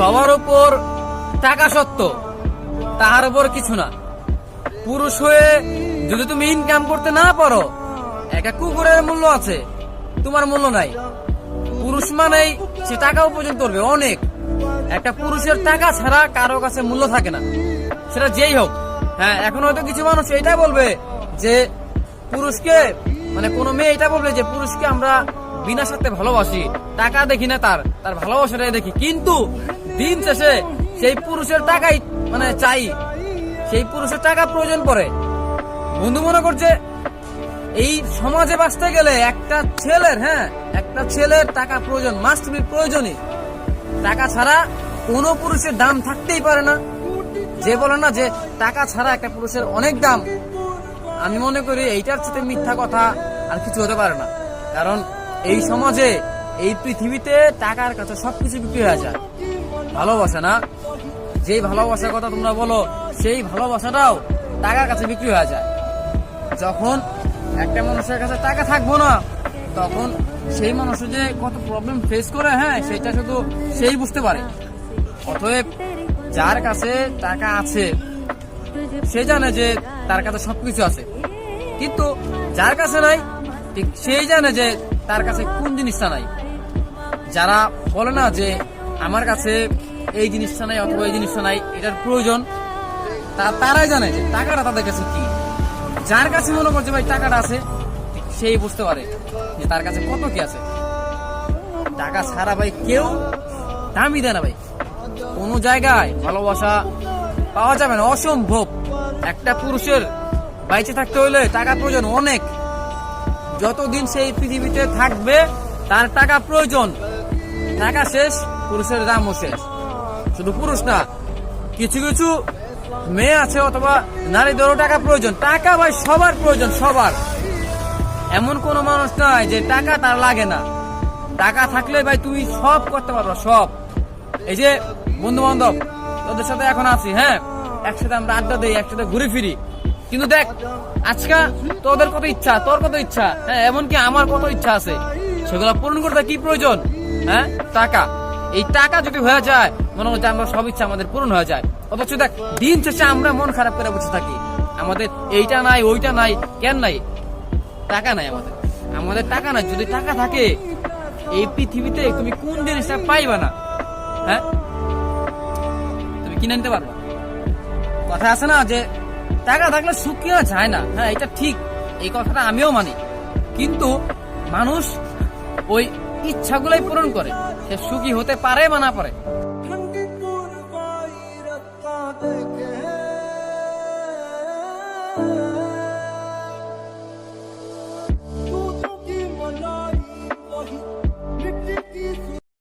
সবার উপর টাকা সত্য তাহার উপর কিছু না। পুরুষ হয়ে যদি তুমি ইনকাম করতে না পারো একটা কুকুরের মূল্য আছে, তোমার মূল্য নাই। পুরুষ মানেই সে টাকা উপার্জন করবে, অনেক। একটা পুরুষের টাকা ছাড়া কারও কাছে মূল্য থাকে না। সেটা যেই হোক। হ্যাঁ এখন হয়তো কিছু মানুষ এটা বলবে যে, পুরুষকে মানে কোনো মেয়ে এটা বলবে যে, পুরুষকে আমরা বিনা সাথে ভালোবাসি। টাকা দেখি না তার তার ভালোবাসাটাই দেখি। কিন্তু দিন শেষে সেই পুরুষের টাকাই মানে চাই। সেই পুরুষের টাকা প্রয়োজন পড়ে। বন্ধু মনে করছে, এই সমাজে বাঁচতে গেলে একটা ছেলের হ্যাঁ একটা ছেলের টাকা প্রয়োজন মাস্ট বি প্রয়োজনই টাকা ছাড়া কোনো পুরুষের দাম থাকতেই পারে না। যে বলে না যে টাকা ছাড়া একটা পুরুষের অনেক দাম। আমি মনে করি এইটার সাথে মিথ্যা কথা আর কিছু হতে পারে না। কারণ এই সমাজে, এই পৃথিবীতে টাকার কাছে সবকিছু বিক্রি হয়ে যায়। ভালোবাসা না? যেই ভালোবাসার কথা তোমরা বলো, সেই ভালোবাসাটাও টাকার কাছে বিক্রি হয়ে যায়। যখন একটা মানুষের কাছে টাকা থাকব না, তখন সেই মানুষ যে কত প্রবলেম ফেস করে হ্যাঁ সেটা শুধু সেই বুঝতে পারে। অতএব যার কাছে টাকা আছে, সে জানে যে তার কাছে সবকিছু আছে। কিন্তু যার কাছে নাই, ঠিক সেই জানে যে তার কাছে কোন জিনিসটা নাই যারা বলে না যে আমার কাছে এই জিনিসটা নাই অথবা এই জিনিসটা নাই এটার প্রয়োজন, তা- তারাই জানে যে টাকাটা তাদের কাছে কি। যার কাছে মনে করছে ভাই টাকাটা আছে, সেই বুঝতে পারে যে তার কাছে কত কি আছে। টাকা ছাড়া ভাই কেউ দামই দেয় না ভাই। কোনো জায়গায় ভালোবাসা পাওয়া যাবে না, অসম্ভব। একটা পুরুষের বাইচে থাকতে হলে টাকা প্রয়োজন অনেক। যতদিন সেই পৃথিবীতে থাকবে, তার টাকা প্রয়োজন। টাকা শেষ, পুরুষের দামও শেষ। শুধু পুরুষ না, কিছু কিছু মেয়ে আছে অথবা নারীদেরও টাকা প্রয়োজন। টাকা ভাই, সবার প্রয়োজন, সবার। এমন কোন মানুষ নাই যে টাকা তার লাগে না। টাকা থাকলে ভাই তুমি সব করতে পারবে, সব। এই যে বন্ধু বান্ধব তোদের সাথে এখন আছি হ্যাঁ? একসাথে আমরা আড্ডা দিই, একসাথে ঘুরে ফিরি। কিন্তু দেখ, আজকা তোদের কত ইচ্ছা, তোর কত ইচ্ছা হ্যাঁ এমনকি আমার কত ইচ্ছা আছে। সেগুলো পূরণ করতে কি প্রয়োজন? হ্যাঁ টাকা। এই টাকা যদি হয়ে যায়, মনে হচ্ছে আমরা সব ইচ্ছা আমাদের পূরণ হয়ে যায়। অথচ দেখ, দিন শেষে আমরা মন খারাপ করে বসে থাকি। আমাদের এইটা নাই, ওইটা নাই কেন নাই। টাকা নাই আমাদের। আমাদের টাকা নাই। যদি টাকা থাকে, এই পৃথিবীতে তুমি কোন জিনিসটা পাইবা না? হ্যাঁ? তুমি কিনে নিতে পারবা। কথা আছে না যে টাকা থাকলে সুখ কেনা যায় না? হ্যাঁ এটা ঠিক। এই কথাটা আমিও মানি। কিন্তু মানুষ ওই ইচ্ছাগুলাই পূরণ করে। সে সুখী হতে পারে বা না পারে।